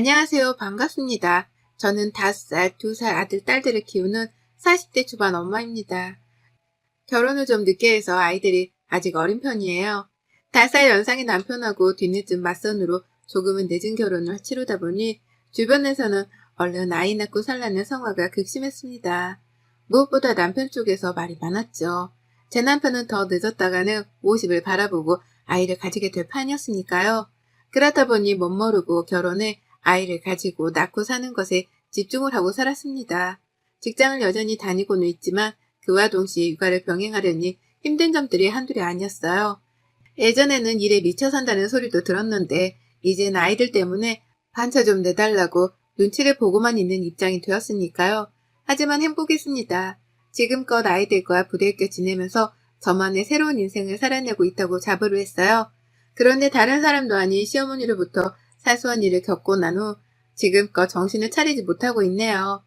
안녕하세요. 반갑습니다. 저는 5살, 2살 아들, 딸들을 키우는 40대 초반 엄마입니다. 결혼을 좀 늦게 해서 아이들이 아직 어린 편이에요. 5살 연상의 남편하고 뒤늦은 맞선으로 조금은 늦은 결혼을 치르다 보니 주변에서는 얼른 아이 낳고 살라는 성화가 극심했습니다. 무엇보다 남편 쪽에서 말이 많았죠. 제 남편은 더 늦었다가는 50을 바라보고 아이를 가지게 될 판이었으니까요. 그렇다 보니 멋모르고 결혼해 아이를 가지고 낳고 사는 것에 집중을 하고 살았습니다. 직장을 여전히 다니고는 있지만 그와 동시에 육아를 병행하려니 힘든 점들이 한둘이 아니었어요. 예전에는 일에 미쳐 산다는 소리도 들었는데 이젠 아이들 때문에 반차 좀 내달라고 눈치를 보고만 있는 입장이 되었으니까요. 하지만 행복했습니다. 지금껏 아이들과 부대껴 지내면서 저만의 새로운 인생을 살아내고 있다고 자부를 했어요. 그런데 다른 사람도 아닌 시어머니로부터 사소한 일을 겪고 난 후 지금껏 정신을 차리지 못하고 있네요.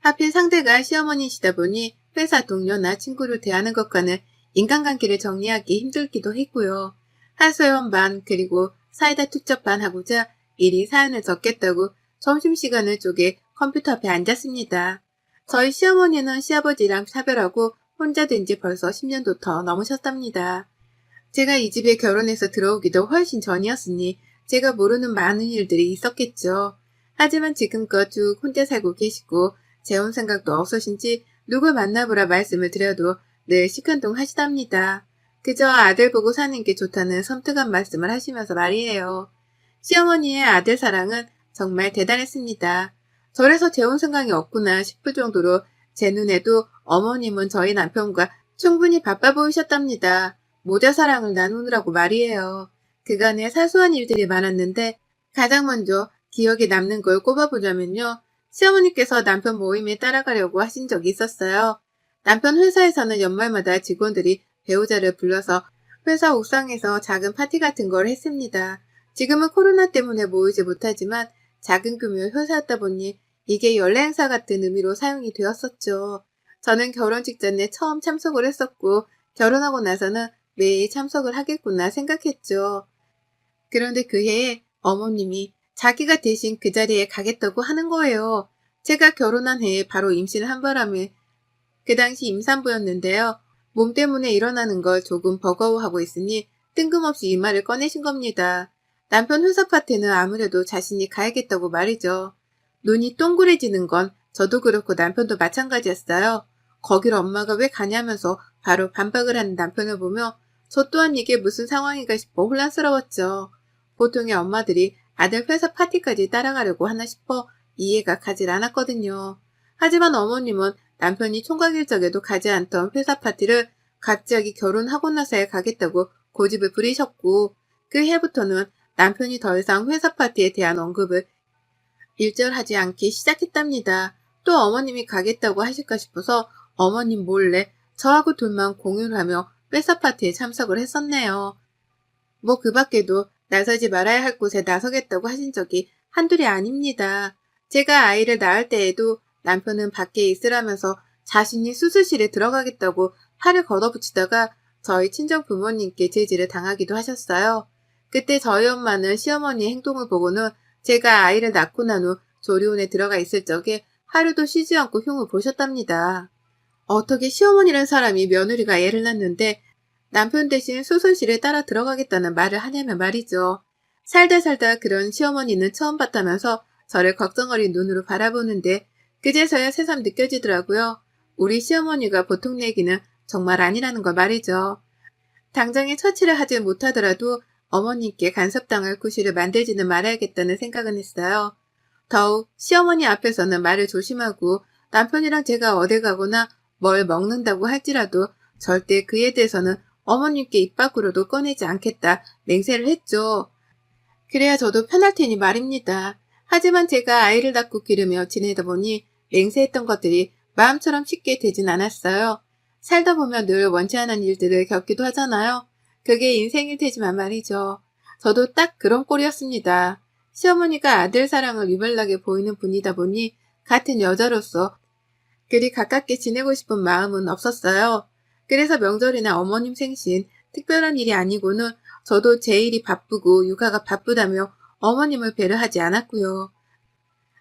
하필 상대가 시어머니시다 보니 회사 동료나 친구를 대하는 것과는 인간관계를 정리하기 힘들기도 했고요. 하소연 반 그리고 사이다 투첩 반 하고자 일이 사연을 적겠다고 점심시간을 쪼개 컴퓨터 앞에 앉았습니다. 저희 시어머니는 시아버지랑 차별하고 혼자 된 지 벌써 10년도 더 넘으셨답니다. 제가 이 집에 결혼해서 들어오기도 훨씬 전이었으니 제가 모르는 많은 일들이 있었겠죠. 하지만 지금껏 쭉 혼자 살고 계시고 재혼 생각도 없으신지 누굴 만나보라 말씀을 드려도 늘 시큰둥 하시답니다. 그저 아들 보고 사는 게 좋다는 섬뜩한 말씀을 하시면서 말이에요. 시어머니의 아들 사랑은 정말 대단했습니다. 저래서 재혼 생각이 없구나 싶을 정도로 제 눈에도 어머님은 저희 남편과 충분히 바빠 보이셨답니다. 모자 사랑을 나누느라고 말이에요. 그간에 사소한 일들이 많았는데 가장 먼저 기억에 남는 걸 꼽아보자면요. 시어머니께서 남편 모임에 따라가려고 하신 적이 있었어요. 남편 회사에서는 연말마다 직원들이 배우자를 불러서 회사 옥상에서 작은 파티 같은 걸 했습니다. 지금은 코로나 때문에 모이지 못하지만 작은 규모의 회사였다 보니 이게 연례 행사 같은 의미로 사용이 되었었죠. 저는 결혼 직전에 처음 참석을 했었고 결혼하고 나서는 매일 참석을 하겠구나 생각했죠. 그런데 그 해에 어머님이 자기가 대신 그 자리에 가겠다고 하는 거예요. 제가 결혼한 해에 바로 임신을 한 바람에 그 당시 임산부였는데요. 몸 때문에 일어나는 걸 조금 버거워하고 있으니 뜬금없이 이 말을 꺼내신 겁니다. 남편 회사 파티는 아무래도 자신이 가야겠다고 말이죠. 눈이 동그래지는 건 저도 그렇고 남편도 마찬가지였어요. 거길 엄마가 왜 가냐면서 바로 반박을 하는 남편을 보며 저 또한 이게 무슨 상황인가 싶어 혼란스러웠죠. 보통의 엄마들이 아들 회사 파티까지 따라가려고 하나 싶어 이해가 가질 않았거든요. 하지만 어머님은 남편이 총각 일적에도 가지 않던 회사 파티를 갑자기 결혼하고 나서야 가겠다고 고집을 부리셨고 그 해부터는 남편이 더 이상 회사 파티에 대한 언급을 일절하지 않기 시작했답니다. 또 어머님이 가겠다고 하실까 싶어서 어머님 몰래 저하고 둘만 공유를 하며 회사 파티에 참석을 했었네요. 뭐 그 밖에도 나서지 말아야 할 곳에 나서겠다고 하신 적이 한둘이 아닙니다. 제가 아이를 낳을 때에도 남편은 밖에 있으라면서 자신이 수술실에 들어가겠다고 팔을 걷어붙이다가 저희 친정 부모님께 제지를 당하기도 하셨어요. 그때 저희 엄마는 시어머니의 행동을 보고는 제가 아이를 낳고 난 후 조리원에 들어가 있을 적에 하루도 쉬지 않고 흉을 보셨답니다. 어떻게 시어머니란 사람이 며느리가 애를 낳는데 남편 대신 수술실에 따라 들어가겠다는 말을 하냐면 말이죠. 살다 살다 그런 시어머니는 처음 봤다면서 저를 걱정 어린 눈으로 바라보는데 그제서야 새삼 느껴지더라고요. 우리 시어머니가 보통 얘기는 정말 아니라는 걸 말이죠. 당장에 처치를 하지 못하더라도 어머니께 간섭당할 구실을 만들지는 말아야겠다는 생각은 했어요. 더욱 시어머니 앞에서는 말을 조심하고 남편이랑 제가 어디 가거나 뭘 먹는다고 할지라도 절대 그에 대해서는 어머님께 입 밖으로도 꺼내지 않겠다 맹세를 했죠. 그래야 저도 편할 테니 말입니다. 하지만 제가 아이를 낳고 기르며 지내다 보니 맹세했던 것들이 마음처럼 쉽게 되진 않았어요. 살다 보면 늘 원치 않은 일들을 겪기도 하잖아요. 그게 인생일 테지만 말이죠. 저도 딱 그런 꼴이었습니다. 시어머니가 아들 사랑을 유별나게 보이는 분이다 보니 같은 여자로서 그리 가깝게 지내고 싶은 마음은 없었어요. 그래서 명절이나 어머님 생신, 특별한 일이 아니고는 저도 제 일이 바쁘고 육아가 바쁘다며 어머님을 배려하지 않았고요.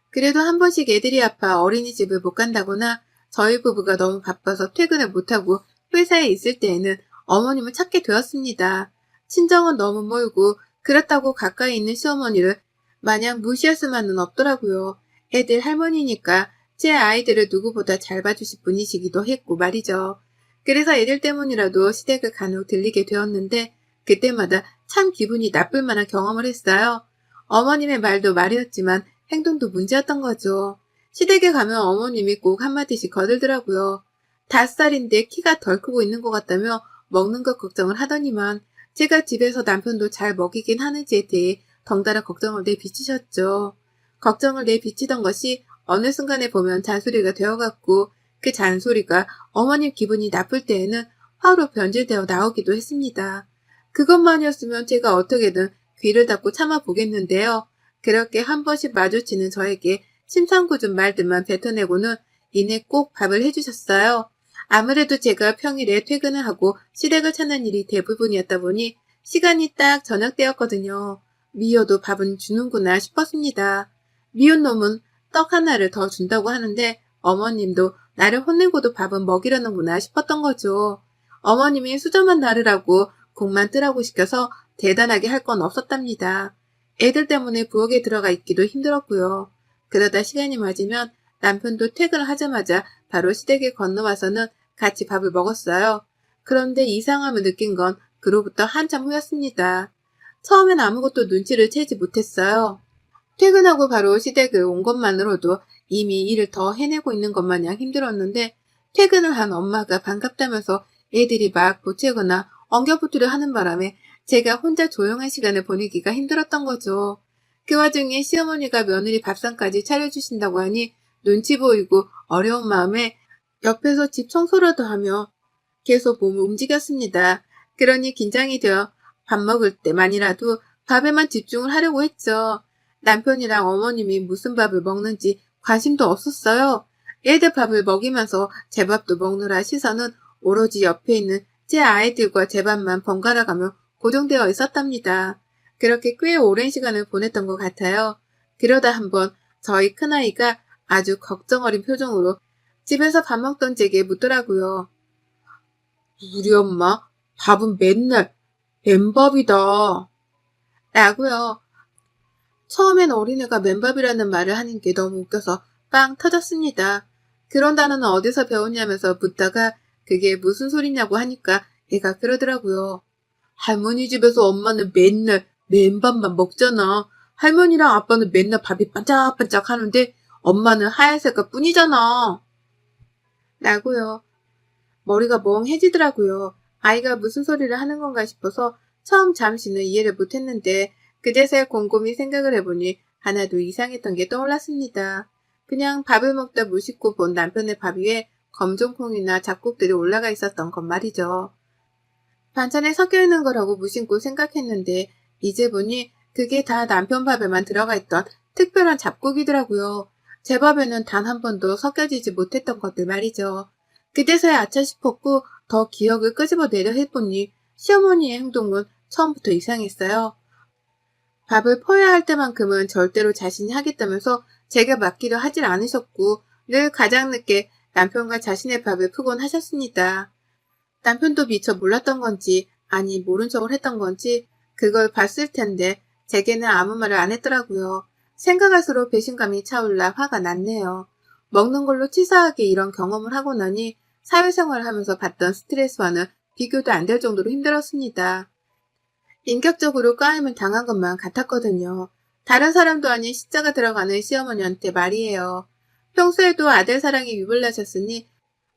그래도 한 번씩 애들이 아파 어린이집을 못 간다거나 저희 부부가 너무 바빠서 퇴근을 못하고 회사에 있을 때에는 어머님을 찾게 되었습니다. 친정은 너무 멀고 그렇다고 가까이 있는 시어머니를 마냥 무시할 수만은 없더라고요. 애들 할머니니까 제 아이들을 누구보다 잘 봐주실 분이시기도 했고 말이죠. 그래서 애들 때문이라도 시댁을 간혹 들리게 되었는데 그때마다 참 기분이 나쁠 만한 경험을 했어요. 어머님의 말도 말이었지만 행동도 문제였던 거죠. 시댁에 가면 어머님이 꼭 한마디씩 거들더라고요. 다섯 살인데 키가 덜 크고 있는 것 같다며 먹는 것 걱정을 하더니만 제가 집에서 남편도 잘 먹이긴 하는지에 대해 덩달아 걱정을 내비치셨죠. 걱정을 내비치던 것이 어느 순간에 보면 잔소리가 되어갔고 그 잔소리가 어머님 기분이 나쁠 때에는 화로 변질되어 나오기도 했습니다. 그것만이었으면 제가 어떻게든 귀를 닫고 참아보겠는데요. 그렇게 한 번씩 마주치는 저에게 심상궂은 말들만 뱉어내고는 이내 꼭 밥을 해주셨어요. 아무래도 제가 평일에 퇴근을 하고 시댁을 찾는 일이 대부분이었다 보니 시간이 딱 저녁 때였거든요. 미워도 밥은 주는구나 싶었습니다. 미운 놈은 떡 하나를 더 준다고 하는데 어머님도 나를 혼내고도 밥은 먹이려는구나 싶었던 거죠. 어머님이 수저만 나르라고 국만 뜨라고 시켜서 대단하게 할 건 없었답니다. 애들 때문에 부엌에 들어가 있기도 힘들었고요. 그러다 시간이 맞으면 남편도 퇴근을 하자마자 바로 시댁에 건너와서는 같이 밥을 먹었어요. 그런데 이상함을 느낀 건 그로부터 한참 후였습니다. 처음엔 아무것도 눈치를 채지 못했어요. 퇴근하고 바로 시댁을 온 것만으로도 이미 일을 더 해내고 있는 것 마냥 힘들었는데 퇴근을 한 엄마가 반갑다면서 애들이 막 보채거나 엉겨붙으려 하는 바람에 제가 혼자 조용한 시간을 보내기가 힘들었던 거죠. 그 와중에 시어머니가 며느리 밥상까지 차려주신다고 하니 눈치 보이고 어려운 마음에 옆에서 집 청소라도 하며 계속 몸을 움직였습니다. 그러니 긴장이 되어 밥 먹을 때만이라도 밥에만 집중을 하려고 했죠. 남편이랑 어머님이 무슨 밥을 먹는지 관심도 없었어요. 애들 밥을 먹이면서 제 밥도 먹느라 시선은 오로지 옆에 있는 제 아이들과 제 밥만 번갈아 가며 고정되어 있었답니다. 그렇게 꽤 오랜 시간을 보냈던 것 같아요. 그러다 한번 저희 큰아이가 아주 걱정 어린 표정으로 집에서 밥 먹던 제게 묻더라고요. 우리 엄마 밥은 맨날 맨밥이다. 라고요. 처음엔 어린애가 맨밥이라는 말을 하는 게 너무 웃겨서 빵 터졌습니다. 그런 단어는 어디서 배웠냐면서 묻다가 그게 무슨 소리냐고 하니까 애가 그러더라고요. 할머니 집에서 엄마는 맨날 맨밥만 먹잖아. 할머니랑 아빠는 맨날 밥이 반짝반짝 하는데 엄마는 하얀색깔 뿐이잖아. 라고요. 머리가 멍해지더라고요. 아이가 무슨 소리를 하는 건가 싶어서 처음 잠시는 이해를 못했는데 그제서야 곰곰이 생각을 해보니 하나도 이상했던 게 떠올랐습니다. 그냥 밥을 먹다 무심코 본 남편의 밥 위에 검정콩이나 잡곡들이 올라가 있었던 것 말이죠. 반찬에 섞여 있는 거라고 무심코 생각했는데 이제 보니 그게 다 남편 밥에만 들어가 있던 특별한 잡곡이더라고요. 제 밥에는 단 한 번도 섞여지지 못했던 것들 말이죠. 그때서야 아차 싶었고 더 기억을 끄집어내려 해보니 시어머니의 행동은 처음부터 이상했어요. 밥을 퍼야 할 때만큼은 절대로 자신이 하겠다면서 제가 맡기려 하질 않으셨고 늘 가장 늦게 남편과 자신의 밥을 푸곤 하셨습니다. 남편도 미처 몰랐던 건지 아니 모른 척을 했던 건지 그걸 봤을 텐데 제게는 아무 말을 안 했더라고요. 생각할수록 배신감이 차올라 화가 났네요. 먹는 걸로 치사하게 이런 경험을 하고 나니 사회생활을 하면서 받던 스트레스와는 비교도 안 될 정도로 힘들었습니다. 인격적으로 까임을 당한 것만 같았거든요. 다른 사람도 아닌 시자가 들어가는 시어머니한테 말이에요. 평소에도 아들 사랑이 유불나셨으니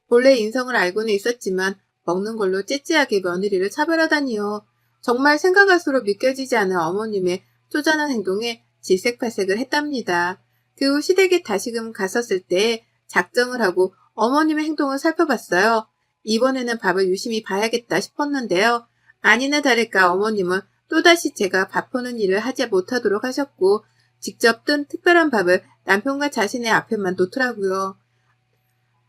본래 인성을 알고는 있었지만 먹는 걸로 찌찌하게 며느리를 차별하다니요. 정말 생각할수록 믿겨지지 않은 어머님의 쪼잔한 행동에 질색팔색을 했답니다. 그 후 시댁에 다시금 갔었을 때 작정을 하고 어머님의 행동을 살펴봤어요. 이번에는 밥을 유심히 봐야겠다 싶었는데요. 아니나 다를까 어머님은 또다시 제가 밥 푸는 일을 하지 못하도록 하셨고 직접 뜬 특별한 밥을 남편과 자신의 앞에만 놓더라고요.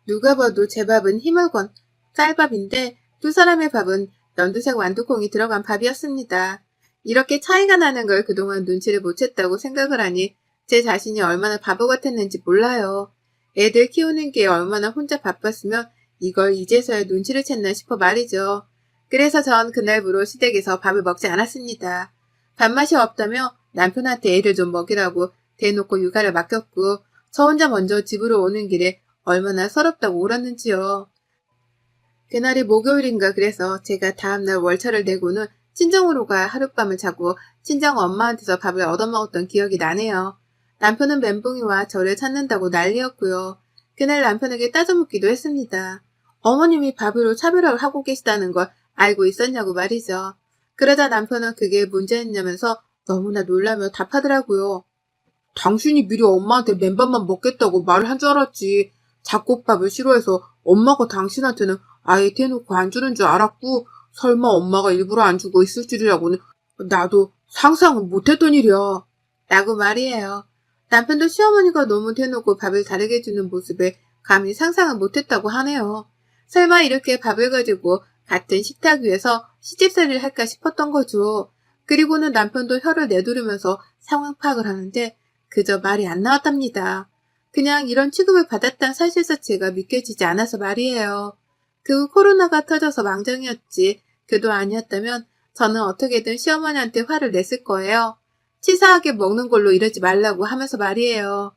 누가 봐도 제 밥은 힘을 건 쌀밥인데 두 사람의 밥은 연두색 완두콩이 들어간 밥이었습니다. 이렇게 차이가 나는 걸 그동안 눈치를 못 챘다고 생각을 하니 제 자신이 얼마나 바보 같았는지 몰라요. 애들 키우는 게 얼마나 혼자 바빴으면 이걸 이제서야 눈치를 챘나 싶어 말이죠. 그래서 전 그날부로 시댁에서 밥을 먹지 않았습니다. 밥맛이 없다며 남편한테 애를 좀 먹이라고 대놓고 육아를 맡겼고 저 혼자 먼저 집으로 오는 길에 얼마나 서럽다고 울었는지요. 그날이 목요일인가 그래서 제가 다음날 월차를 내고는 친정으로 가 하룻밤을 자고 친정 엄마한테서 밥을 얻어먹었던 기억이 나네요. 남편은 멘붕이와 저를 찾는다고 난리였고요. 그날 남편에게 따져묻기도 했습니다. 어머님이 밥으로 차별을 하고 계시다는 걸 알고 있었냐고 말이죠. 그러다 남편은 그게 문제였냐면서 너무나 놀라며 답하더라고요. 당신이 미리 엄마한테 맨밥만 먹겠다고 말을 한 줄 알았지. 잡곡밥을 싫어해서 엄마가 당신한테는 아예 대놓고 안 주는 줄 알았고 설마 엄마가 일부러 안 주고 있을 줄이라고는 나도 상상은 못했던 일이야. 라고 말이에요. 남편도 시어머니가 너무 대놓고 밥을 다르게 주는 모습에 감히 상상은 못했다고 하네요. 설마 이렇게 밥을 가지고 같은 식탁 위에서 시집살이를 할까 싶었던 거죠. 그리고는 남편도 혀를 내두르면서 상황 파악을 하는데 그저 말이 안 나왔답니다. 그냥 이런 취급을 받았다는 사실 자체가 믿겨지지 않아서 말이에요. 그후 코로나가 터져서 망정이었지 그도 아니었다면 저는 어떻게든 시어머니한테 화를 냈을 거예요. 치사하게 먹는 걸로 이러지 말라고 하면서 말이에요.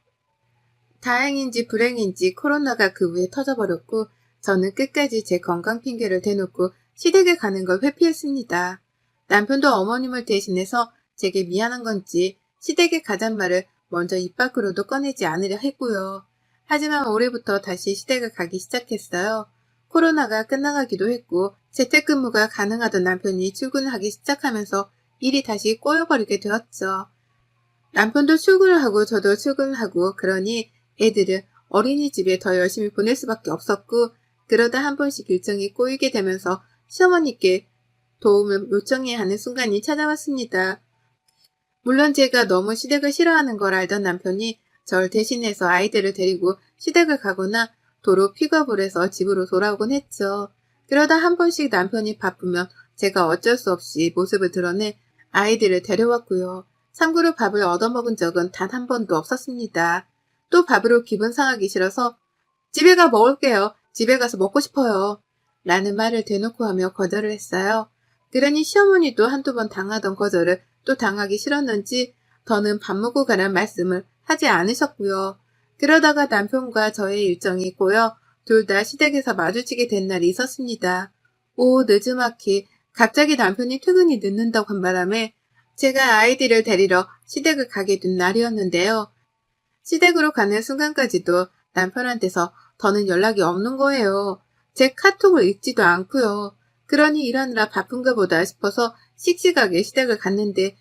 다행인지 불행인지 코로나가 그 후에 터져버렸고 저는 끝까지 제 건강 핑계를 대놓고 시댁에 가는 걸 회피했습니다. 남편도 어머님을 대신해서 제게 미안한 건지 시댁에 가잔 말을 먼저 입 밖으로도 꺼내지 않으려 했고요. 하지만 올해부터 다시 시댁을 가기 시작했어요. 코로나가 끝나가기도 했고 재택근무가 가능하던 남편이 출근을 하기 시작하면서 일이 다시 꼬여버리게 되었죠. 남편도 출근을 하고 저도 출근을 하고 그러니 애들은 어린이집에 더 열심히 보낼 수밖에 없었고 그러다 한 번씩 일정이 꼬이게 되면서 시어머니께 도움을 요청해야 하는 순간이 찾아왔습니다. 물론 제가 너무 시댁을 싫어하는 걸 알던 남편이 절 대신해서 아이들을 데리고 시댁을 가거나 도로 픽업을 해서 집으로 돌아오곤 했죠. 그러다 한 번씩 남편이 바쁘면 제가 어쩔 수 없이 모습을 드러내 아이들을 데려왔고요. 참고로 밥을 얻어먹은 적은 단 한 번도 없었습니다. 또 밥으로 기분 상하기 싫어서 집에 가 먹을게요. 집에 가서 먹고 싶어요. 라는 말을 대놓고 하며 거절을 했어요. 그러니 시어머니도 한두 번 당하던 거절을 또 당하기 싫었는지 더는 밥 먹고 가란 말씀을 하지 않으셨고요. 그러다가 남편과 저의 일정이 꼬여 둘 다 시댁에서 마주치게 된 날이 있었습니다. 오 늦지막히 갑자기 남편이 퇴근이 늦는다고 한 바람에 제가 아이들을 데리러 시댁을 가게 된 날이었는데요. 시댁으로 가는 순간까지도 남편한테서 더는 연락이 없는 거예요. 제 카톡을 읽지도 않고요. 그러니 일하느라 바쁜가 보다 싶어서 씩씩하게 시댁을 갔는데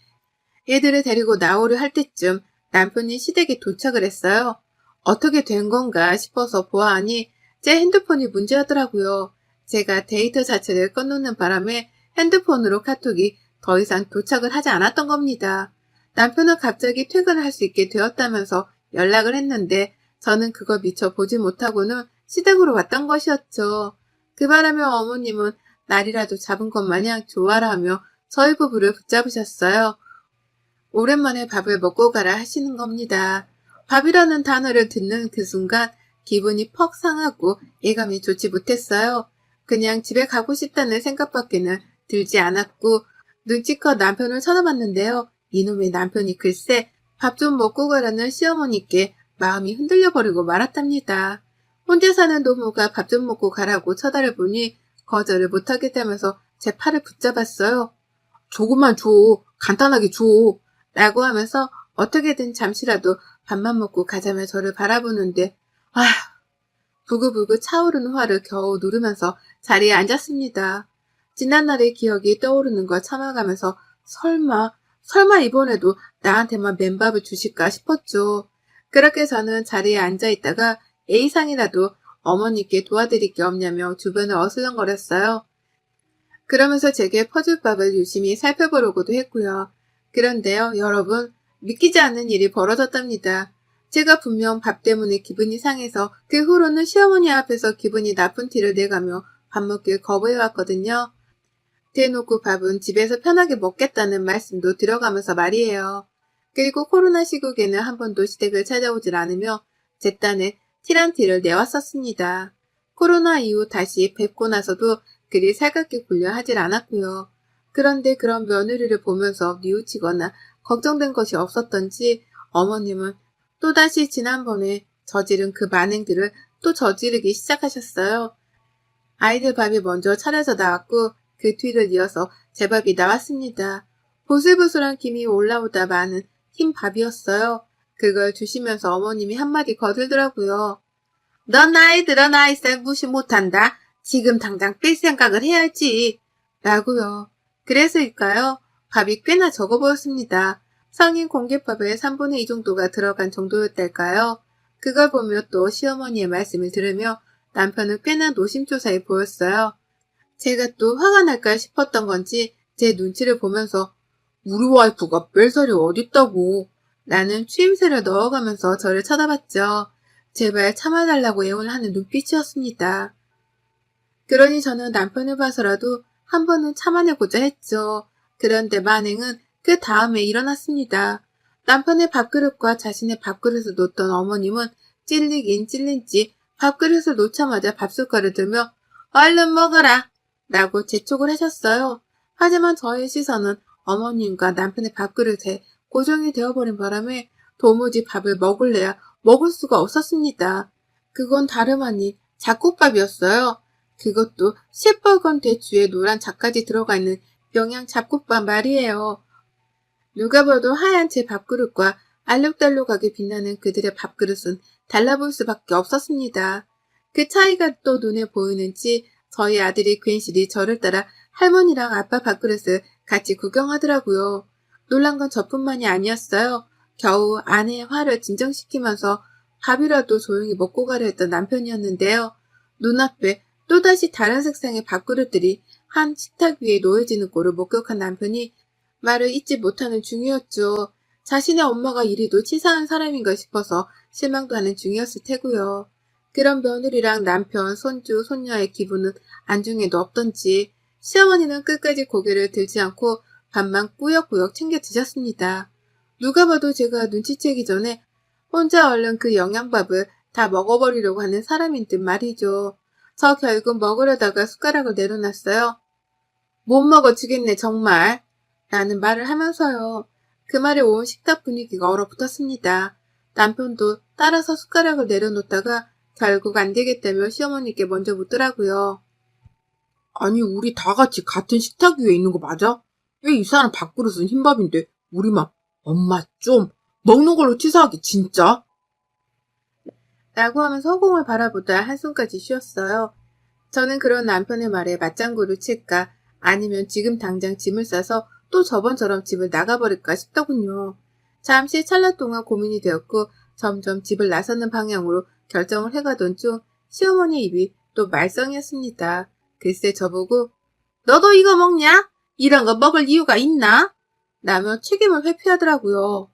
애들을 데리고 나오려 할 때쯤 남편이 시댁에 도착을 했어요. 어떻게 된 건가 싶어서 보아하니 제 핸드폰이 문제였더라고요. 제가 데이터 자체를 꺼놓는 바람에 핸드폰으로 카톡이 더 이상 도착을 하지 않았던 겁니다. 남편은 갑자기 퇴근을 할 수 있게 되었다면서 연락을 했는데 저는 그거 미처 보지 못하고는 시댁으로 왔던 것이었죠. 그 바람에 어머님은 날이라도 잡은 것 마냥 좋아라 하며 저희 부부를 붙잡으셨어요. 오랜만에 밥을 먹고 가라 하시는 겁니다. 밥이라는 단어를 듣는 그 순간 기분이 퍽 상하고 예감이 좋지 못했어요. 그냥 집에 가고 싶다는 생각밖에는 들지 않았고 눈치껏 남편을 쳐다봤는데요. 이놈의 남편이 글쎄 밥 좀 먹고 가라는 시어머니께 마음이 흔들려 버리고 말았답니다. 혼자 사는 노모가 밥 좀 먹고 가라고 쳐다를 보니 거절을 못하겠다면서 제 팔을 붙잡았어요. 조금만 줘. 간단하게 줘. 라고 하면서 어떻게든 잠시라도 밥만 먹고 가자며 저를 바라보는데 아 부글부글 차오르는 화를 겨우 누르면서 자리에 앉았습니다. 지난날의 기억이 떠오르는 걸 참아가면서 설마 설마 이번에도 나한테만 맨밥을 주실까 싶었죠. 그렇게 저는 자리에 앉아 있다가 A상이라도 어머니께 도와드릴 게 없냐며 주변을 어슬렁거렸어요. 그러면서 제게 퍼즐밥을 유심히 살펴보려고도 했고요. 그런데요, 여러분, 믿기지 않는 일이 벌어졌답니다. 제가 분명 밥 때문에 기분이 상해서 그 후로는 시어머니 앞에서 기분이 나쁜 티를 내가며 밥 먹길 거부해왔거든요. 대놓고 밥은 집에서 편하게 먹겠다는 말씀도 들어가면서 말이에요. 그리고 코로나 시국에는 한 번도 시댁을 찾아오질 않으며 제 딴에 티란티를 내왔었습니다. 코로나 이후 다시 뵙고 나서도 그리 살갑게 굴려 하질 않았고요. 그런데 그런 며느리를 보면서 뉘우치거나 걱정된 것이 없었던지 어머님은 또다시 지난번에 저지른 그 만행들을 또 저지르기 시작하셨어요. 아이들 밥이 먼저 차려져 나왔고 그 뒤를 이어서 제 밥이 나왔습니다. 보슬보슬한 김이 올라오다 마는 흰 밥이었어요. 그걸 주시면서 어머님이 한마디 거들더라고요. 넌 아이들은 아이살 무시 못한다. 지금 당장 뺄 생각을 해야지. 라고요. 그래서일까요? 밥이 꽤나 적어 보였습니다. 성인 공깃밥에 3분의 2 정도가 들어간 정도였달까요? 그걸 보며 또 시어머니의 말씀을 들으며 남편은 꽤나 노심초사해 보였어요. 제가 또 화가 날까 싶었던 건지 제 눈치를 보면서 우리 와이프가 뺄살이 어딨다고 나는 추임새를 넣어가면서 저를 쳐다봤죠. 제발 참아달라고 애원을 하는 눈빛이었습니다. 그러니 저는 남편을 봐서라도 한 번은 참아내고자 했죠. 그런데 만행은 그 다음에 일어났습니다. 남편의 밥그릇과 자신의 밥그릇을 놓던 어머님은 찔리긴 찔린지 밥그릇을 놓자마자 밥숟가락을 들며 얼른 먹어라 라고 재촉을 하셨어요. 하지만 저의 시선은 어머님과 남편의 밥그릇에 고정이 되어버린 바람에 도무지 밥을 먹을래야 먹을 수가 없었습니다. 그건 다름 아닌 잡곡밥이었어요. 그것도 시뻘건 대추에 노란 잡까지 들어가 있는 영양 잡곡밥 말이에요. 누가 봐도 하얀 제 밥그릇과 알록달록하게 빛나는 그들의 밥그릇은 달라볼 수밖에 없었습니다. 그 차이가 또 눈에 보이는지 저희 아들이 괜시리 저를 따라 할머니랑 아빠 밥그릇을 같이 구경하더라고요. 놀란 건 저뿐만이 아니었어요. 겨우 아내의 화를 진정시키면서 밥이라도 조용히 먹고 가려 했던 남편이었는데요. 눈앞에 또다시 다른 색상의 밥그릇들이 한 식탁 위에 놓여지는 꼴을 목격한 남편이 말을 잊지 못하는 중이었죠. 자신의 엄마가 이리도 치사한 사람인가 싶어서 실망도 하는 중이었을 테고요. 그런 며느리랑 남편, 손주, 손녀의 기분은 안중에도 없던지 시어머니는 끝까지 고개를 들지 않고 밥만 꾸역꾸역 챙겨 드셨습니다. 누가 봐도 제가 눈치채기 전에 혼자 얼른 그 영양밥을 다 먹어버리려고 하는 사람인 듯 말이죠. 저 결국 먹으려다가 숟가락을 내려놨어요. 못 먹어주겠네 정말. 라는 말을 하면서요. 그 말에 온 식탁 분위기가 얼어붙었습니다. 남편도 따라서 숟가락을 내려놓다가 결국 안 되겠다며 시어머니께 먼저 묻더라고요. 아니, 우리 다 같이 같은 식탁 위에 있는 거 맞아? 왜 이 사람 밥그릇은 흰밥인데, 우리만, 엄마 좀, 먹는 걸로 치사하게, 진짜? 라고 하면서 허공을 바라보다 한숨까지 쉬었어요. 저는 그런 남편의 말에 맞장구를 칠까 아니면 지금 당장 짐을 싸서 또 저번처럼 집을 나가버릴까 싶더군요. 잠시 찰나 동안 고민이 되었고 점점 집을 나서는 방향으로 결정을 해가던 중 시어머니 입이 또 말썽이었습니다. 글쎄 저보고 너도 이거 먹냐? 이런 거 먹을 이유가 있나? 라며 책임을 회피하더라고요.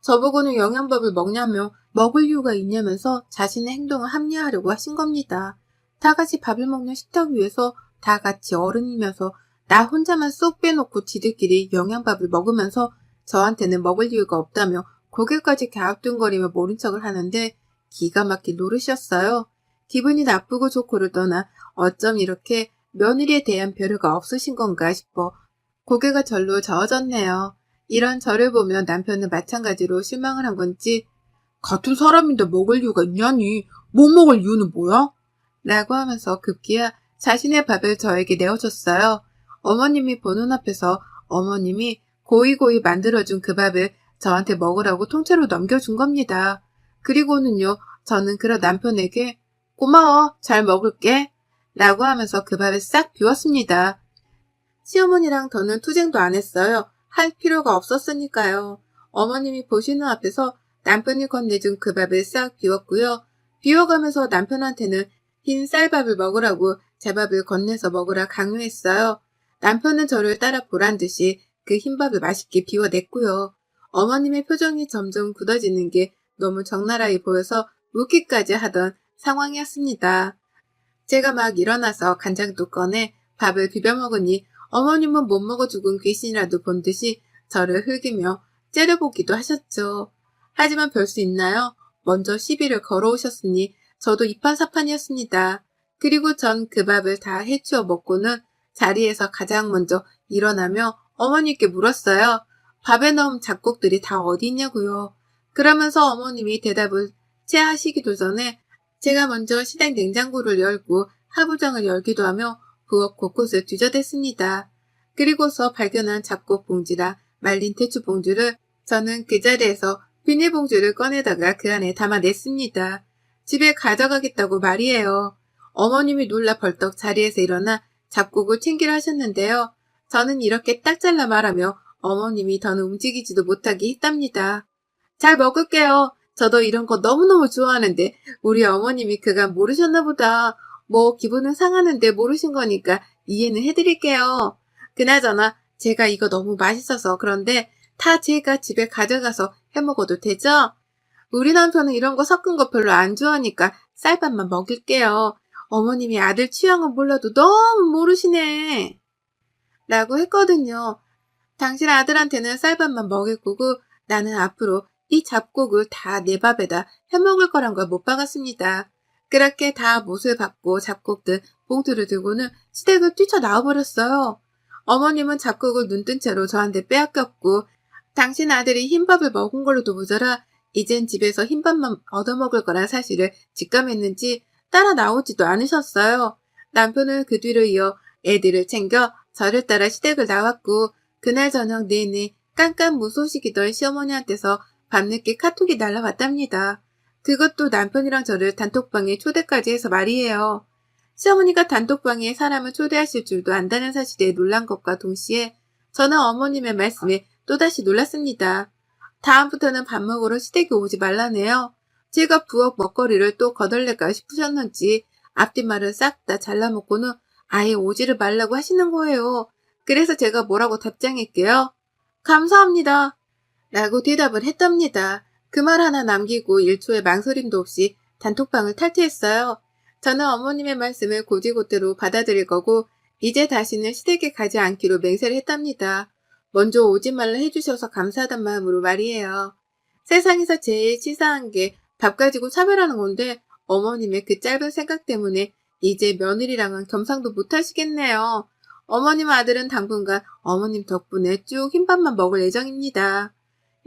저보고는 영양밥을 먹냐며 먹을 이유가 있냐면서 자신의 행동을 합리화하려고 하신 겁니다. 다 같이 밥을 먹는 식탁 위에서 다 같이 어른이면서 나 혼자만 쏙 빼놓고 지들끼리 영양밥을 먹으면서 저한테는 먹을 이유가 없다며 고개까지 갸우뚱거리며 모른 척을 하는데 기가 막힌 노릇이었어요. 기분이 나쁘고 좋고를 떠나 어쩜 이렇게 며느리에 대한 배려가 없으신 건가 싶어 고개가 절로 저어졌네요. 이런 저를 보면 남편은 마찬가지로 실망을 한 건지 같은 사람인데 먹을 이유가 있냐니? 못 먹을 이유는 뭐야? 라고 하면서 급기야 자신의 밥을 저에게 내어줬어요. 어머님이 보는 앞에서 어머님이 고이고이 만들어준 그 밥을 저한테 먹으라고 통째로 넘겨준 겁니다. 그리고는요, 저는 그런 남편에게 고마워, 잘 먹을게. 라고 하면서 그 밥을 싹 비웠습니다. 시어머니랑 더는 투쟁도 안 했어요. 할 필요가 없었으니까요. 어머님이 보시는 앞에서 남편이 건네준 그 밥을 싹 비웠고요. 비워가면서 남편한테는 흰 쌀밥을 먹으라고 제 밥을 건네서 먹으라 강요했어요. 남편은 저를 따라 보란 듯이 그 흰밥을 맛있게 비워냈고요. 어머님의 표정이 점점 굳어지는 게 너무 적나라해 보여서 웃기까지 하던 상황이었습니다. 제가 막 일어나서 간장도 꺼내 밥을 비벼 먹으니 어머님은 못 먹어 죽은 귀신이라도 본 듯이 저를 흘기며 째려보기도 하셨죠. 하지만 별 수 있나요? 먼저 시비를 걸어오셨으니 저도 이판사판이었습니다. 그리고 전 그 밥을 다 해치워 먹고는 자리에서 가장 먼저 일어나며 어머니께 물었어요. 밥에 넣은 잡곡들이 다 어디 있냐고요. 그러면서 어머님이 대답을 채 하시기도 전에 제가 먼저 시댁 냉장고를 열고 하부장을 열기도 하며 부엌 곳곳을 뒤져댔습니다. 그리고서 발견한 잡곡 봉지랑 말린 대추 봉지를 저는 그 자리에서 비닐봉지를 꺼내다가 그 안에 담아냈습니다. 집에 가져가겠다고 말이에요. 어머님이 놀라 벌떡 자리에서 일어나 잡곡을 챙기려 하셨는데요. 저는 이렇게 딱 잘라 말하며 어머님이 더는 움직이지도 못하게 했답니다. 잘 먹을게요. 저도 이런 거 너무너무 좋아하는데 우리 어머님이 그간 모르셨나 보다. 뭐 기분은 상하는데 모르신 거니까 이해는 해드릴게요. 그나저나 제가 이거 너무 맛있어서 그런데 다 제가 집에 가져가서 해먹어도 되죠? 우리 남편은 이런 거 섞은 거 별로 안 좋아하니까 쌀밥만 먹일게요. 어머님이 아들 취향은 몰라도 너무 모르시네. 라고 했거든요. 당신 아들한테는 쌀밥만 먹일 거고 나는 앞으로 이 잡곡을 다 내 밥에다 해먹을 거란 걸 못 박았습니다. 그렇게 다 못을 받고 잡곡들 봉투를 들고는 시댁을 뛰쳐나와버렸어요. 어머님은 잡곡을 눈뜬 채로 저한테 빼앗겼고 당신 아들이 흰밥을 먹은 걸로도 모자라 이젠 집에서 흰밥만 얻어먹을 거란 사실을 직감했는지 따라 나오지도 않으셨어요. 남편은 그 뒤로 이어 애들을 챙겨 저를 따라 시댁을 나왔고 그날 저녁 내내 깜깜무소식이던 시어머니한테서 밤늦게 카톡이 날라왔답니다. 그것도 남편이랑 저를 단톡방에 초대까지 해서 말이에요. 시어머니가 단톡방에 사람을 초대하실 줄도 안다는 사실에 놀란 것과 동시에 저는 어머님의 말씀에 또다시 놀랐습니다. 다음부터는 밥 먹으러 시댁에 오지 말라네요. 제가 부엌 먹거리를 또 거덜낼까 싶으셨는지 앞뒷말을 싹 다 잘라먹고는 아예 오지를 말라고 하시는 거예요. 그래서 제가 뭐라고 답장할게요. 감사합니다. 라고 대답을 했답니다. 그 말 하나 남기고 1초의 망설임도 없이 단톡방을 탈퇴했어요. 저는 어머님의 말씀을 고지고대로 받아들일 거고 이제 다시는 시댁에 가지 않기로 맹세를 했답니다. 먼저 오지 말라 해주셔서 감사하단 마음으로 말이에요. 세상에서 제일 치사한 게 밥 가지고 차별하는 건데 어머님의 그 짧은 생각 때문에 이제 며느리랑은 겸상도 못 하시겠네요. 어머님 아들은 당분간 어머님 덕분에 쭉 흰밥만 먹을 예정입니다.